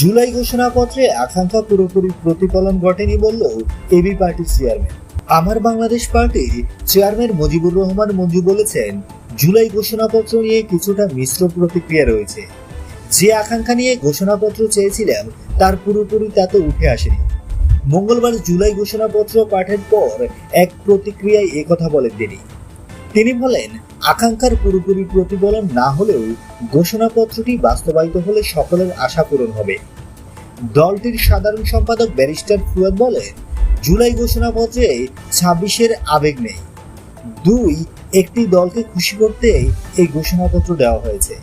জুলাই ঘোষণাপত্রে আকাঙ্ক্ষা পুরোপুরি প্রতিফলন ঘটেনি বললেও এবি পার্টির চেয়ারম্যান আমার বাংলাদেশ পার্টির চেয়ারম্যান মুজিবুর রহমান মঞ্জু বলেছেন, জুলাই ঘোষণাপত্র নিয়ে কিছুটা মিশ্র প্রতিক্রিয়া রয়েছে। যে আকাঙ্ক্ষা নিয়ে ঘোষণাপত্র চেয়েছিলাম, তার পুরোপুরি তাতে উঠে আসেনি। মঙ্গলবার জুলাই ঘোষণাপত্র পাঠের পর এক প্রতিক্রিয়ায় একথা বলেন তিনি। তিনি বলেন আকাঙ্ক্ষার পুরোপুরি প্রতিফলন না হলেও ঘোষণাপত্রটি বাস্তবায়িত হলে সকলের আশা পূরণ হবে। দলটির সাধারণ সম্পাদক ব্যারিস্টার ফুয়াদ বলেন, জুলাই ঘোষণাপত্রে ছাব্বিশের আবেগ নেই। দুই, একটি দলকে খুশি করতে এই ঘোষণাপত্র দেওয়া হয়েছে।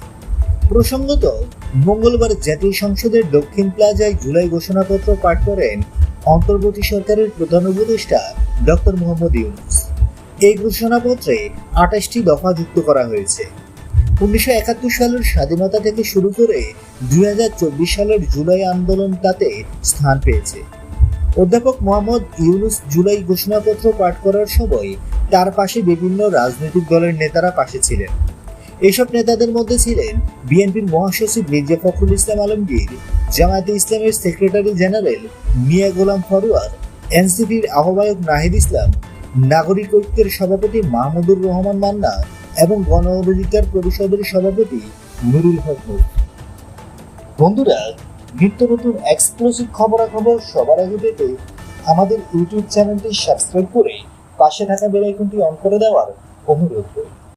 প্রসঙ্গত, মঙ্গলবার জাতীয় সংসদের দক্ষিণ প্লাজায় জুলাই ঘোষণাপত্র পাঠ করেন অন্তর্বর্তী সরকারের প্রধান উপদেষ্টা ডক্টর মোহাম্মদ ইউনুস। এই ঘোষণাপত্রে আঠাশটি দফা যুক্ত করা হয়েছে। উনিশশো একাত্তর সালের স্বাধীনতা থেকে শুরু করে দুই হাজার চব্বিশ সালের জুলাই আন্দোলন তাতে স্থান পেয়েছে। অধ্যাপক মোহাম্মদ ইউনুস জুলাই ঘোষণাপত্র পাঠ করার সময় তার পাশে বিভিন্ন রাজনৈতিক দলের নেতারা পাশে ছিলেন। এসব নেতাদের মধ্যে ছিলেন বিএনপির মহাসচিব মির্জা ফখরুল ইসলাম আলমগীর, জামায়াতে ইসলামের সেক্রেটারি জেনারেল মিয়া গোলাম ফরোয়ার, এনসিপির আহ্বায়ক নাহিদ ইসলাম নাগরিক ঐক্যের সভাপতি মাহমুদুর রহমান মান্না এবং গণ অধিকার পরিষদের সভাপতি নুরুল হক বন্ধুরা, নিত্য নতুন এক্সক্লুসিভ খবরাখবর সবার আগে পেতে আমাদের ইউটিউব চ্যানেলটি সাবস্ক্রাইব করে পাশে থাকা বেল অন করে দেওয়ার অনুরোধ করি